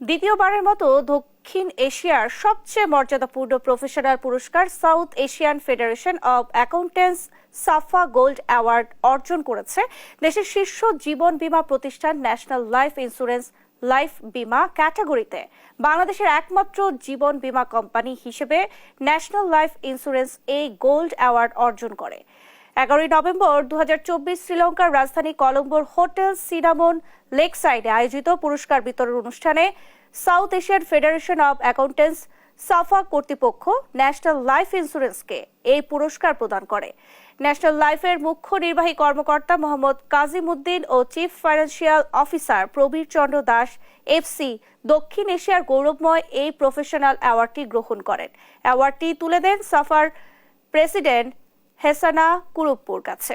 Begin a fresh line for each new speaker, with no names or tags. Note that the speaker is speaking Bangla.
দ্বিতীয়বারের মতো দক্ষিণ এশিয়ার সবচেয়ে মর্যাদাপূর্ণ প্রফেশনাল পুরস্কার South Asian federation of accountants SAFA gold award অর্জন করেছে দেশের শীর্ষ জীবন বীমা প্রতিষ্ঠান ন্যাশনাল লাইফ ইন্স্যুরেন্স লাইফ বীমা ক্যাটাগরিতে। বাংলাদেশের একমাত্র জীবন বীমা কোম্পানি হিসেবে ন্যাশনাল লাইফ ইন্স্যুরেন্স এই গোল্ড অ্যাওয়ার্ড অর্জন করে। এগারোই নভেম্বর দু হাজার চব্বিশ শ্রীলঙ্কার রাজধানী কলম্বোর হোটেল সিনামন লেক সাইডে আয়োজিত পুরস্কার বিতরণ অনুষ্ঠানে South Asian Federation of Accountants SAFA কর্তৃপক্ষ ন্যাশনাল লাইফ ইন্স্যুরেন্সকে এই পুরস্কার প্রদান করে। ন্যাশনাল লাইফের মুখ্য নির্বাহী কর্মকর্তা মোহাম্মদ কাজিম উদ্দিন ও chief financial officer Prabir Chandra Das, FC, দক্ষিণ এশিয়ার গৌরবময় এই প্রফেশনাল অ্যাওয়ার্ডটি গ্রহণ করেন। অ্যাওয়ার্ডটি তুলে দেন সাফার প্রেসিডেন্ট হেসানা কুরুপ্পুর কাছে।